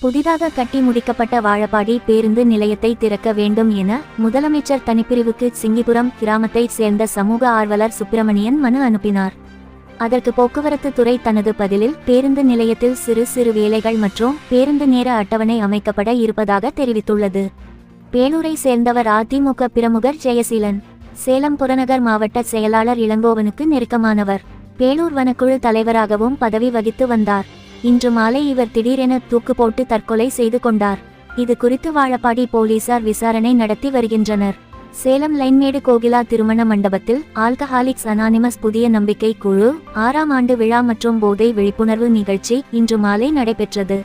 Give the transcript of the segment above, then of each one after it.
புதிதாக கட்டி முடிக்கப்பட்ட வாழப்பாடி பேருந்து நிலையத்தை திறக்க வேண்டும் என முதலமைச்சர் தனிப்பிரிவுக்கு சிங்கிபுரம் கிராமத்தைச் சேர்ந்த சமூக ஆர்வலர் சுப்பிரமணியன் மனு அனுப்பினார். அதற்கு போக்குவரத்து துறை தனது பதிலில் பேருந்து நிலையத்தில் சிறு சிறு வேலைகள் மற்றும் பேருந்து நேர அட்டவணை அமைக்கப்பட இருப்பதாக தெரிவித்துள்ளது. பேலூரை சேர்ந்தவர் அதிமுக பிரமுகர் ஜெயசீலன் சேலம் புறநகர் மாவட்ட செயலாளர் இளங்கோவனுக்கு நெருக்கமானவர். பேலூர் வனக்குழு தலைவராகவும் பதவி வகித்து வந்தார். இன்று மாலை இவர் திடீரென தூக்கு போட்டு தற்கொலை செய்து கொண்டார். இது குறித்து வாழப்பாடி போலீசார் விசாரணை நடத்தி வருகின்றனர். சேலம் லைன்மேடு கோகிலா திருமண மண்டபத்தில் ஆல்கஹாலிக்ஸ் அனானிமஸ் புதிய நம்பிக்கை குழு ஆறாம் ஆண்டு விழா மற்றும் போதை விழிப்புணர்வு நிகழ்ச்சி இன்று மாலை நடைபெற்றது.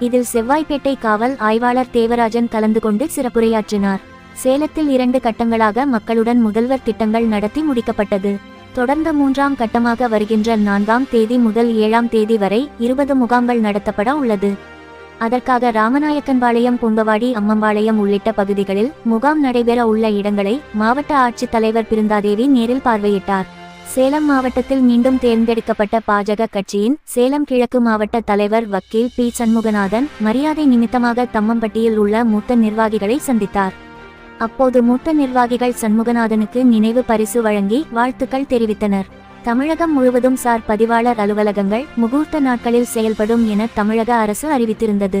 இதில் செவ்வாய்ப்பேட்டை காவல் ஆய்வாளர் தேவராஜன் கலந்து கொண்டு சிறப்புரையாற்றினார். சேலத்தில் இரண்டு கட்டங்களாக மக்களுடன் முதல்வர் திட்டங்கள் நடத்தி முடிக்கப்பட்டது. தொடர்ந்த மூன்றாம் கட்டமாக வருகின்ற நான்காம் தேதி முதல் ஏழாம் தேதி வரை இருபது முகாம்கள் நடத்தப்பட உள்ளது. அதற்காக ராமநாயக்கன்பாளையம் பூங்கவாடி அம்மம்பாளையம் உள்ளிட்ட பகுதிகளில் முகாம் நடைபெற உள்ள இடங்களை மாவட்ட ஆட்சித்தலைவர் பிருந்தாதேவி நேரில் பார்வையிட்டார். சேலம் மாவட்டத்தில் மீண்டும் தேர்ந்தெடுக்கப்பட்ட பாஜக கட்சியின் சேலம் கிழக்கு மாவட்ட தலைவர் வக்கீல் பி சண்முகநாதன் மரியாதை நிமித்தமாக தம்மம்பட்டியில் உள்ள மூத்த நிர்வாகிகளை சந்தித்தார். அப்போது மூத்த நிர்வாகிகள் சண்முகநாதனுக்கு நினைவு பரிசு வழங்கி வாழ்த்துக்கள் தெரிவித்தனர். தமிழகம் முழுவதும் சார் பதிவாளர் அலுவலகங்கள் முகூர்த்த நாட்களில் செயல்படும் என தமிழக அரசு அறிவித்திருந்தது.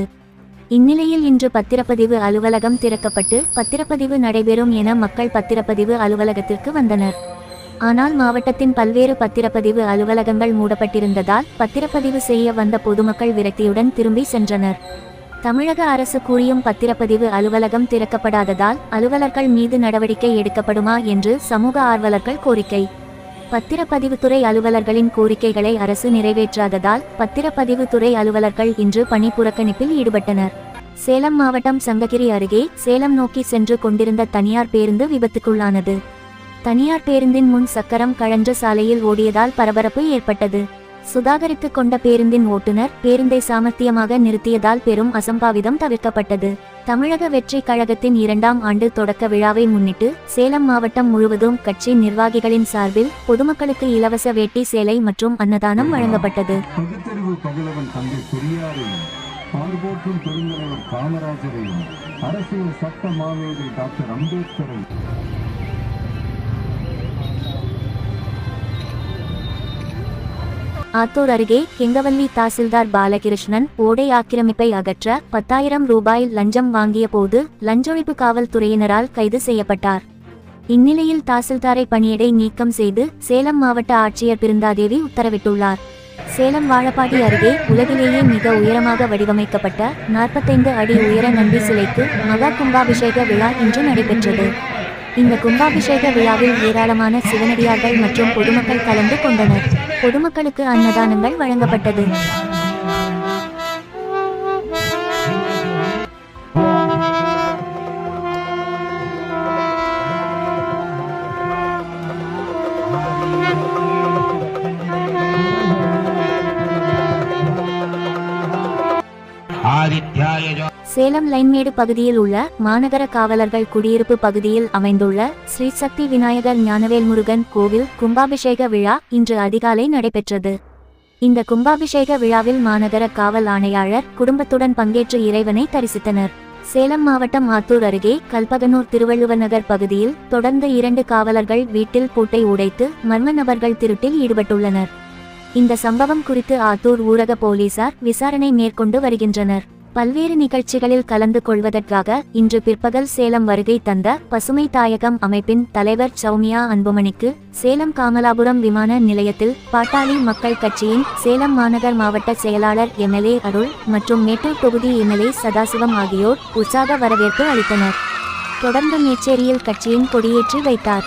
இந்நிலையில் இன்று பத்திரப்பதிவு அலுவலகம் திறக்கப்பட்டு பத்திரப்பதிவு நடைபெறும் என மக்கள் பத்திரப்பதிவு அலுவலகத்திற்கு வந்தனர். ஆனால் மாவட்டத்தின் பல்வேறு பத்திரப்பதிவு அலுவலகங்கள் மூடப்பட்டிருந்ததால் பத்திரப்பதிவு செய்ய வந்த பொதுமக்கள் விரக்தியுடன் திரும்பி சென்றனர். தமிழக அரசு கூறியும் பத்திரப்பதிவு அலுவலகம் திறக்கப்படாததால் அலுவலர்கள் மீது நடவடிக்கை எடுக்கப்படுமா என்று சமூக ஆர்வலர்கள் கோரிக்கை. பத்திரப்பதிவுத்துறை அலுவலர்களின் கோரிக்கைகளை அரசு நிறைவேற்றாததால் பத்திரப்பதிவுத்துறை அலுவலர்கள் இன்று பணி புறக்கணிப்பில் ஈடுபட்டனர். சேலம் மாவட்டம் சங்ககிரி அருகே சேலம் நோக்கி சென்று கொண்டிருந்த தனியார் பேருந்து விபத்துக்குள்ளானது. தனியார் பேருந்தின் முன் சக்கரம் கழன்று சாலையில் ஓடியதால் பரபரப்பு ஏற்பட்டது. சுதாகரித்து கொண்ட பேருந்தின் ஓட்டுநர் பேருந்தை சாமர்த்தியமாக நிறுத்தியதால் பெரும் அசம்பாவிதம் தவிர்க்கப்பட்டது. தமிழக வெற்றி கழகத்தின் இரண்டாம் ஆண்டு தொடக்க விழாவை முன்னிட்டு சேலம் மாவட்டம் முழுவதும் கட்சி நிர்வாகிகளின் சார்பில் பொதுமக்களுக்கு இலவச வேட்டி சேலை மற்றும் அன்னதானம் வழங்கப்பட்டது. பார்போற்றும் பெருந்தலைவர் காமராஜரையும் அரசியல் சட்ட மாமேதை டாக்டர் அம்பேத்கரையும் ஆத்தூர் அருகே கெங்கவல்லி தாசில்தார் பாலகிருஷ்ணன் ஓடை ஆக்கிரமிப்பை அகற்ற பத்தாயிரம் ரூபாய் லஞ்சம் வாங்கிய போது லஞ்சொழிப்பு காவல்துறையினரால் கைது செய்யப்பட்டார். இந்நிலையில் தாசில்தாரை பணியிடை நீக்கம் செய்து சேலம் மாவட்ட ஆட்சியர் பிருந்தாதேவி உத்தரவிட்டுள்ளார். சேலம் வாழப்பாடி அருகே உலகிலேயே மிக உயரமாக வடிவமைக்கப்பட்ட நாற்பத்தைந்து அடி உயர நந்தி சிலைக்கு மகா கும்பாபிஷேக விழா இன்று நடைபெற்றது. இந்த கும்பாபிஷேக விழாவில் ஏராளமான சிவனடியார்கள் மற்றும் பொதுமக்கள் கலந்து கொண்டனர். பொதுமக்களுக்கு அன்னதானங்கள் வழங்கப்பட்டது. ஆதித்யாயஜோ சேலம் லைன்மேடு பகுதியில் உள்ள மாநகர காவலர்கள் குடியிருப்பு பகுதியில் அமைந்துள்ள ஸ்ரீ சக்தி விநாயகர் ஞானவேல் முருகன் கோவில் கும்பாபிஷேக விழா இன்று அதிகாலை நடைபெற்றது. இந்த கும்பாபிஷேக விழாவில் மாநகர காவல் ஆணையாளர் குடும்பத்துடன் பங்கேற்று இறைவனை தரிசித்தனர். சேலம் மாவட்டம் ஆத்தூர் அருகே கல்பகனூர் திருவள்ளுவர் நகர் பகுதியில் தொடர்ந்து இரண்டு காவலர்கள் வீட்டில் பூட்டை உடைத்து மர்ம நபர்கள் திருட்டில் ஈடுபட்டுள்ளனர். இந்த சம்பவம் குறித்து ஆத்தூர் ஊரக போலீசார் விசாரணை மேற்கொண்டு வருகின்றனர். பல்வேறு நிகழ்ச்சிகளில் கலந்து கொள்வதற்காக இன்று பிற்பகல் சேலம் வருகை தந்த பசுமை தாயகம் அமைப்பின் தலைவர் சௌமியா அன்புமணிக்கு சேலம் காமலாபுரம் விமான நிலையத்தில் பாட்டாளி மக்கள் கட்சியின் சேலம் மாநகர் மாவட்ட செயலாளர் எம்எல்ஏ அருள் மற்றும் மேட்டூர் தொகுதி எம்எல்ஏ சதாசிவம் ஆகியோர் உற்சாக வரவேற்பு அளித்தனர். தொடர்ந்து மேச்சேரியில் கட்சியின் கொடியேற்றி வைத்தார்.